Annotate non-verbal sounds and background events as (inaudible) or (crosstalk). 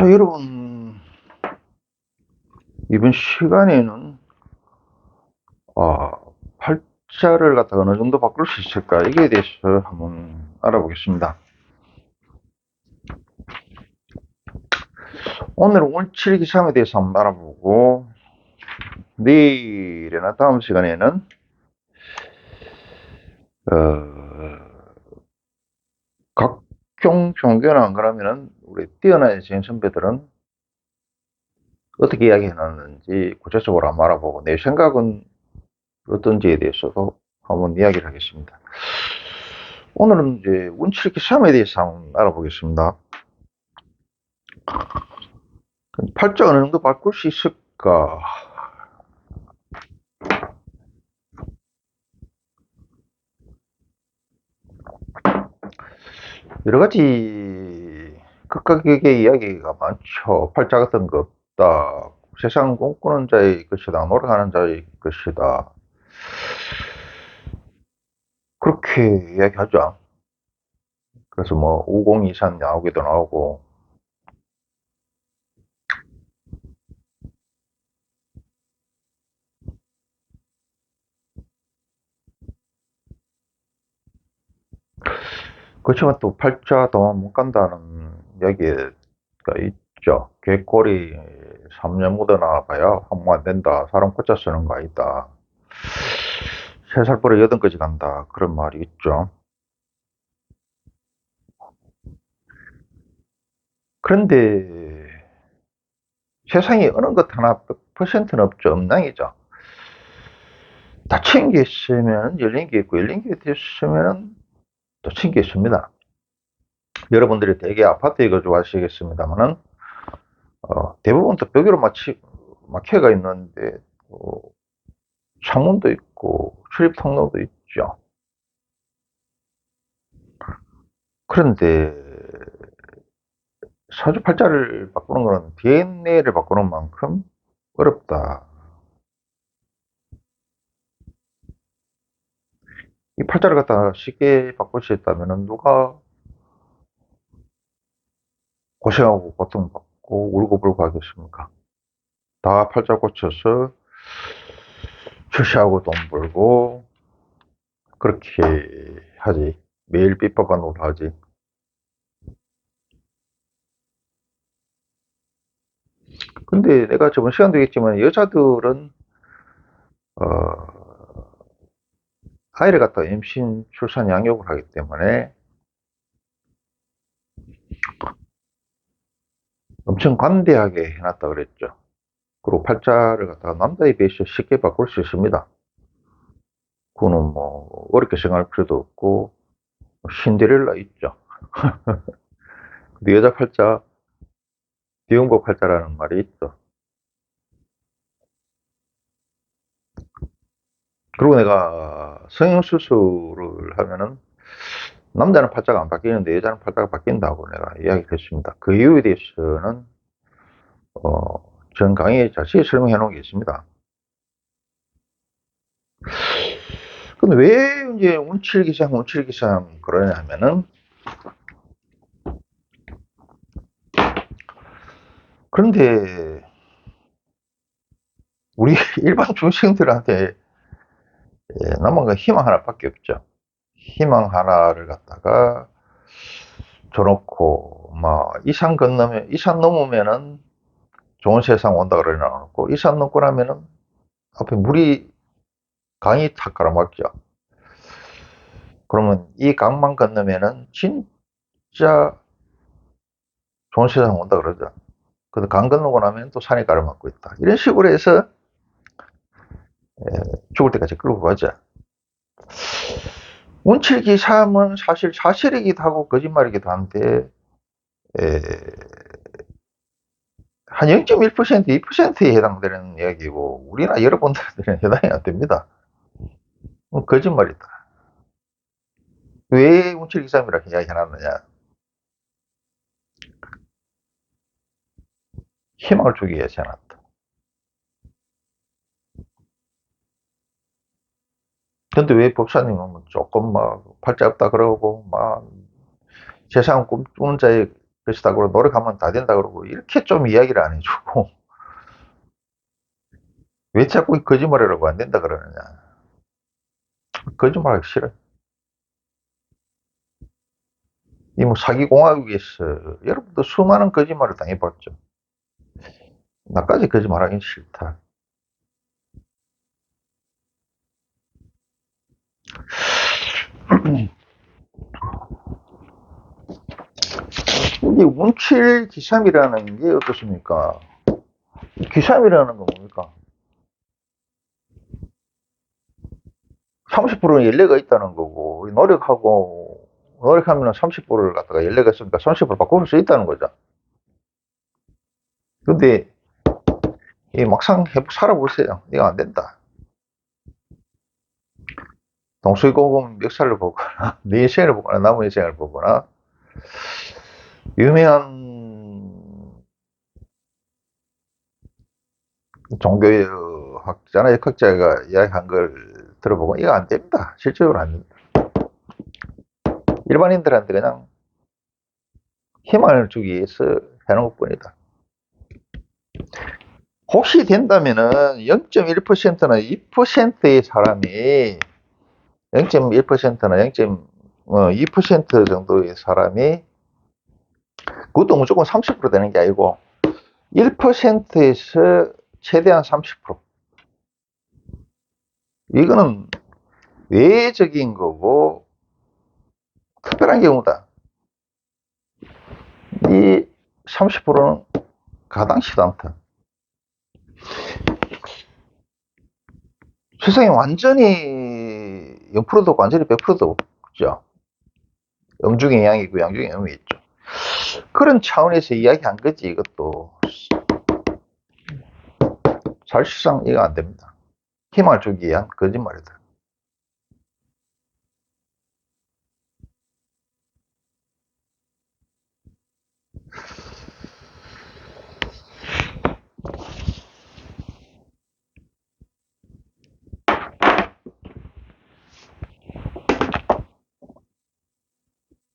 자, 여러분, 이번 시간에는, 아, 팔자를 갖다가 어느 정도 바꿀 수 있을까? 이게 대해서 한번 알아보겠습니다. 오늘은 운칠기삼에 대해서 한번 알아보고, 내일이나 다음 시간에는, 어, 각종 종교나 안 그러면은, 우리 뛰어난 신 선배들은 어떻게 이야기해 놨는지 구체적으로 한번 알아보고, 내 생각은 어떤지에 대해서도 한번 이야기를 하겠습니다. 오늘은 이제 운칠기삼에 대해서 한번 알아보겠습니다. 팔자 어느 정도 바꿀 수 있을까? 여러 가지 극각의 이야기가 많죠. 팔자 같은 거 없다. 세상 꿈꾸는 자의 것이다. 노력하는 자의 것이다. 그렇게 이야기하죠. 그래서 뭐, 5023 나오기도 나오고, 그렇지만 또 팔자 도망 못 간다는 얘기가 있죠. 개꼬리 3년 묻어나 봐야 한모 안 된다. 사람 꽂자 쓰는 거 아니다. 세 살 버려 여든까지 간다. 그런 말이 있죠. 그런데 세상에 어느 것 하나 100%는 없죠. 없낭이죠. 닫힌 게 있으면 열린 게 있고 열린 게 있으면 닫힌 게 있습니다. 여러분들이 되게 아파트 이거 좋아하시겠습니다만은 어, 대부분 또 벽으로 마치 막혀가 있는데 어, 창문도 있고 출입 통로도 있죠. 그런데 사주팔자를 바꾸는 거는 DNA를 바꾸는 만큼 어렵다. 이 팔자를 갖다가 쉽게 바꿀 수 있다면 누가 고생하고 고통받고 울고불고 하겠습니까? 다 팔자 고쳐서 출시하고 돈 벌고 그렇게 하지. 매일 삐빠가 놀 하지. 근데 내가 저번 시간도 얘기했지만 여자들은 어, 아이를 갖다 임신, 출산, 양육을 하기 때문에 엄청 관대하게 해놨다 그랬죠. 그리고 팔자를 갖다가 남자에 비해서 쉽게 바꿀 수 있습니다. 그거는 뭐 어렵게 생각할 필요도 없고 신데렐라 있죠. (laughs) 근데 여자 팔자 비용고 팔자라는 말이 있죠. 그리고 내가 성형수술을 하면은 남자는 팔자가 안 바뀌는데 여자는 팔자가 바뀐다고 내가 이야기를 했습니다. 그 이유에 대해서는 어, 전 강의에 자세히 설명해 놓은 게 있습니다. 근데 왜 이제 운칠기상, 운칠기상 그러냐 하면은 그런데 우리 (laughs) 일반 중생들한테 남은 건 희망 하나밖에 없죠. 희망 하나를 갖다가 줘놓고 막 이산 건너면 이산 넘으면은 좋은 세상 온다 그러놓고 이산 넘고 나면은 앞에 물이 강이 탁 깔아막죠. 그러면 이 강만 건너면은 진짜 좋은 세상 온다 그러죠. 근데 강 건너고 나면 또 산이 가로막고 있다. 이런 식으로 해서 죽을 때까지 끌고 가죠. 운칠기 삶은 사실 사실이기도 하고 거짓말이기도 한데 에, 한 0.1% 2%에 해당되는 이야기고 우리나라 여러분들한테는 (laughs) 해당이 안 됩니다. 거짓말이다. 왜 운칠기 삶이라고 이야기해놨느냐? 희망을 주기 위해서 해놨다. 근데 왜 법사님은 조금 막 팔자 없다 그러고 막 세상 꿈꾸는 자의 것이다 그러고 노력하면 다 된다 그러고 이렇게 좀 이야기를 안 해주고 (laughs) 왜 자꾸 이 거짓말이라고 안 된다 그러느냐. 거짓말하기 싫어 이 뭐 사기공화국에서 여러분도 수많은 거짓말을 당해봤죠. 나까지 거짓말하기 싫다 이게 운칠 기삼이라는 게 어떻습니까? 기삼이라는 건 뭡니까? 30%는 연례가 있다는 거고, 노력하고, 노력하면 30%를 갖다가 연례가 있으니까 30% 바꿀 수 있다는 거죠. 근데, 이 막상 해, 살아보세요. 이거 안 된다. 동서고금 역사를 보거나, (laughs) 내 인생을 보거나, 남의 인생을 보거나, 유명한 종교학자나 역학자가 이야기한 걸 들어보고 이거 안 됩니다. 실질적으로 안 됩니다. 일반인들한테 그냥 희망을 주기 위해서 해놓은 것 뿐이다. 혹시 된다면은 0.1%나 2%의 사람이 0.1%나 0.2% 정도의 사람이 그것도 무조건 30% 되는 게 아니고 1%에서 최대한 30% 이거는 외적인 거고 특별한 경우다. 이 30%는 가당치도 않다. 세상에 완전히 0%도 없고 완전히 100%도 없죠. 음중의 양이 있고 양중의 음이 있죠. 그런 차원에서 이야기한 거지 이것도 사실상 이거 안 됩니다. 희망을 주기 위한 거짓말이다.